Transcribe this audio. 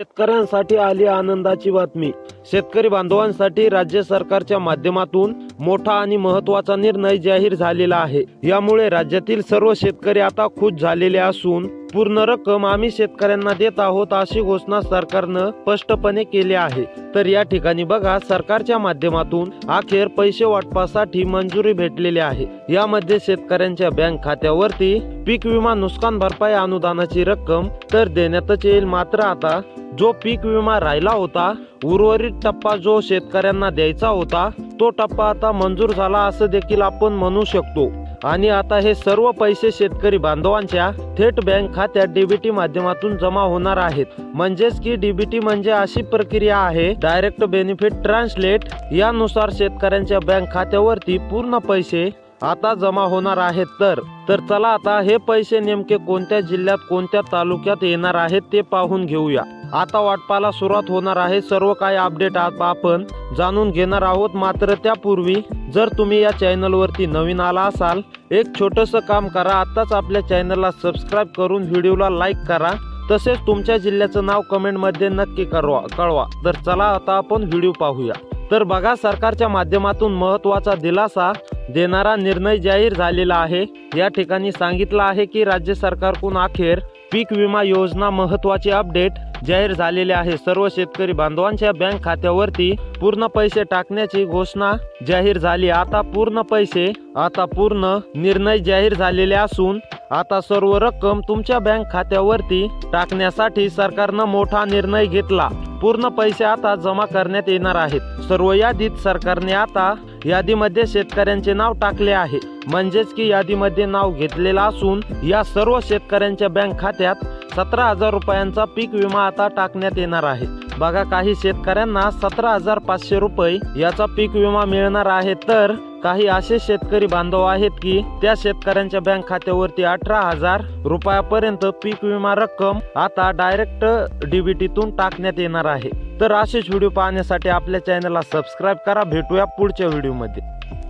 शेतकऱ्यांसाठी आली आनंदाची बातमी. शेतकरी बांधवांसाठी राज्य सरकारच्या माध्यमातून मोठा आणि महत्त्वाचा निर्णय जाहीर झालेला आहे. यामुळे राज्यातील सर्व शेतकरी आता खुश झालेले असून पूर्ण रक्कम आम्ही शेतकऱ्यांना देत आहोत अशी घोषणा सरकारनं स्पष्टपणे केली आहे. तर या ठिकाणी बघा सरकारच्या माध्यमातून अखेर पैसे वाटपासाठी मंजुरी भेटलेली आहे. यामध्ये शेतकऱ्यांच्या बँक खात्यावरती पीक विमा नुकसान भरपाई अनुदानाची रक्कम तर देण्यातच येईल. मात्र आता जो पीक विमा राहिला होता उर्वरित टप्पा जो शेतकऱ्यांना द्यायचा होता तो टप्पा आता मंजूर झाला असं देखील आपण म्हणू शकतो. आणि आता हे सर्व पैसे शेतकरी बांधवांच्या थेट बँक खात्यात डीबीटी माध्यमातून जमा होणार आहेत. म्हणजेच की डीबीटी म्हणजे अशी प्रक्रिया आहे डायरेक्ट बेनिफिट ट्रान्सलेट यानुसार शेतकऱ्यांच्या बँक खात्यावरती पूर्ण पैसे आता जमा होणार आहेत. तर तर चला आता हे पैसे नेमके कोणत्या जिल्ह्यात कोणत्या तालुक्यात येणार आहेत ते पाहून घेऊया. आता वाटपाला सुरुवात होणार आहे. सर्व काही अपडेट आपण जाणून घेणार आहोत. मात्र त्यापूर्वी जर तुम्ही या चॅनलवरती नवीन आला असाल एक छोटंसं काम करा. आत्ताच आपल्या चॅनलला सबस्क्राईब करून व्हिडिओला लाईक करा. तसेच तुमच्या जिल्ह्याचं नाव कमेंटमध्ये नक्की कळवा कळवा. तर चला आता आपण व्हिडिओ पाहूया. तर बघा सरकारच्या माध्यमातून महत्त्वाचा दिलासा देणारा निर्णय जाहीर झालेला आहे. या ठिकाणी सांगितलं आहे की राज्य सरकारकडून अखेर पीक विमा योजना महत्त्वाचे अपडेट जाहीर झालेले आहे. सर्व शेतकरी बांधवांच्या बँक खात्यावरती पूर्ण पैसे टाकण्याची घोषणा जाहीर झाली. आता पूर्ण पैसे आता पूर्ण निर्णय जाहीर झालेले असून आता सर्व रक्कम तुमच्या बँक खात्यावरती टाकण्यासाठी सरकारनं मोठा निर्णय घेतला. पूर्ण पैसे आता जमा करण्यात येणार आहेत. सर्व यादीत सरकारने आता यादीमध्ये शेतकऱ्यांचे नाव टाकले आहे. म्हणजेच की यादीमध्ये नाव घेतलेलं असून या सर्व शेतकऱ्यांच्या बँक खात्यात सतरा हजार रुपयांचा पीक विमा आता टाकण्यात येणार आहे. बघा काही शेतकऱ्यांना सतरा हजार पाचशे रुपये याचा पीक विमा मिळणार आहे. तर काही असे शेतकरी बांधव आहेत की त्या शेतकऱ्यांच्या बँक खात्यावरती अठरा हजार रुपयापर्यंत पीक विमा रक्कम आता डायरेक्ट डीबीटीतून टाकण्यात येणार आहे. तर असेच व्हिडिओ पाहण्यासाठी आपल्या चॅनलला सबस्क्राईब करा. भेटूया पुढच्या व्हिडिओमध्ये.